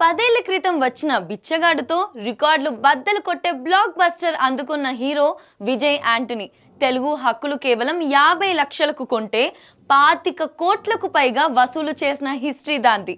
పదేళ్ళ క్రితం వచ్చిన బిచ్చగాడుతో రికార్డులు బద్దలు కొట్టే బ్లాక్ బస్టర్ అందుకున్న హీరో విజయ్ యాంటనీ. తెలుగు హక్కులు కేవలం యాభై లక్షలకు కొంటే పాతిక కోట్లకు పైగా వసూలు చేసిన హిస్టరీ దాంది.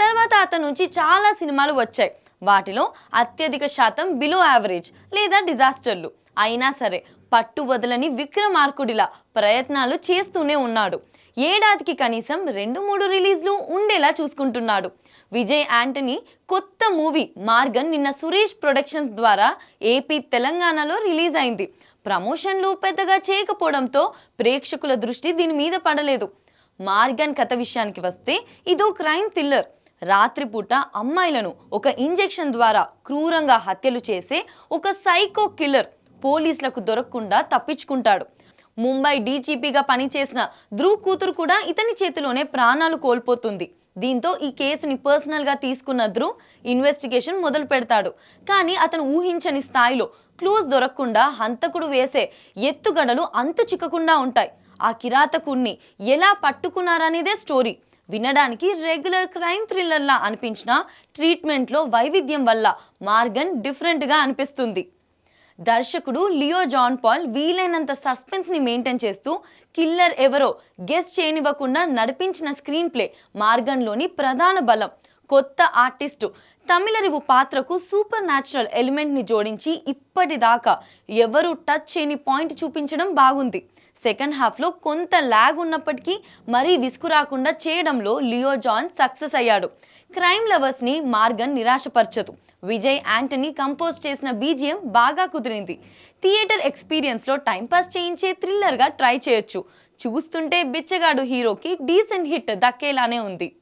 తర్వాత అతని నుంచి చాలా సినిమాలు వచ్చాయి. వాటిలో అత్యధిక శాతం బిలో యావరేజ్ లేదా డిజాస్టర్లు అయినా సరే పట్టు వదలని విక్రమార్కుడిలా ప్రయత్నాలు చేస్తూనే ఉన్నాడు. ఏడాదికి కనీసం రెండు మూడు రిలీజ్లు ఉండేలా చూసుకుంటున్నాడు. విజయ్ యాంటనీ కొత్త మూవీ మార్గన్ నిన్న సురేష్ ప్రొడక్షన్స్ ద్వారా ఏపీ తెలంగాణలో రిలీజ్ అయింది. ప్రమోషన్లు పెద్దగా చేయకపోవడంతో ప్రేక్షకుల దృష్టి దీని మీద పడలేదు. మార్గన్ కథ విషయానికి వస్తే ఇదో క్రైమ్ థ్రిల్లర్. రాత్రిపూట అమ్మాయిలను ఒక ఇంజెక్షన్ ద్వారా క్రూరంగా హత్యలు చేసే ఒక సైకో కిల్లర్ పోలీసులకు దొరకకుండా తప్పించుకుంటాడు. ముంబై డీజీపీగా పనిచేసిన ధ్రువ్ కూతురు కూడా ఇతని చేతిలోనే ప్రాణాలు కోల్పోతుంది. దీంతో ఈ కేసుని పర్సనల్గా తీసుకున్న ధ్రువ్ ఇన్వెస్టిగేషన్ మొదలు పెడతాడు. కానీ అతను ఊహించని స్థాయిలో క్లూస్ దొరకకుండా హంతకుడు వేసే ఎత్తుగడలు అంతు చిక్కకుండా ఉంటాయి. ఆ కిరాతకుణ్ణి ఎలా పట్టుకున్నారనేదే స్టోరీ. వినడానికి రెగ్యులర్ క్రైమ్ థ్రిల్లర్లా అనిపించిన ట్రీట్మెంట్లో వైవిధ్యం వల్ల మార్గన్ డిఫరెంట్గా అనిపిస్తుంది. దర్శకుడు లియో జాన్ పాల్ వీలైనంత సస్పెన్స్ని మెయింటైన్ చేస్తూ కిల్లర్ ఎవరో గెస్ చేయనివ్వకుండా నడిపించిన స్క్రీన్ ప్లే మార్గంలోని ప్రధాన బలం. కొత్త ఆర్టిస్టు తమిళరివు పాత్రకు సూపర్ న్యాచురల్ ఎలిమెంట్ని జోడించి ఇప్పటిదాకా ఎవరూ టచ్ చేయని పాయింట్ చూపించడం బాగుంది. సెకండ్ హాఫ్లో కొంత ల్యాగ్ ఉన్నప్పటికీ మరీ విసుగు రాకుండా చేయడంలో లియో జాన్ సక్సెస్ అయ్యాడు. క్రైమ్ లవర్స్ని మార్గన్ నిరాశపరచదు. విజయ్ యాంటనీ కంపోజ్ చేసిన బీజిఎం బాగా కుదిరింది. థియేటర్ ఎక్స్పీరియన్స్లో టైంపాస్ చేయించే థ్రిల్లర్గా ట్రై చేయొచ్చు. చూస్తుంటే బిచ్చగాడు హీరోకి డీసెంట్ హిట్ దక్కేలానే ఉంది.